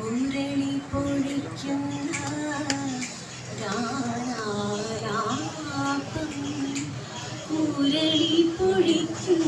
ഉരളി പൊഴിക്കുന്ന ഉരളി പൊഴിക്കുന്ന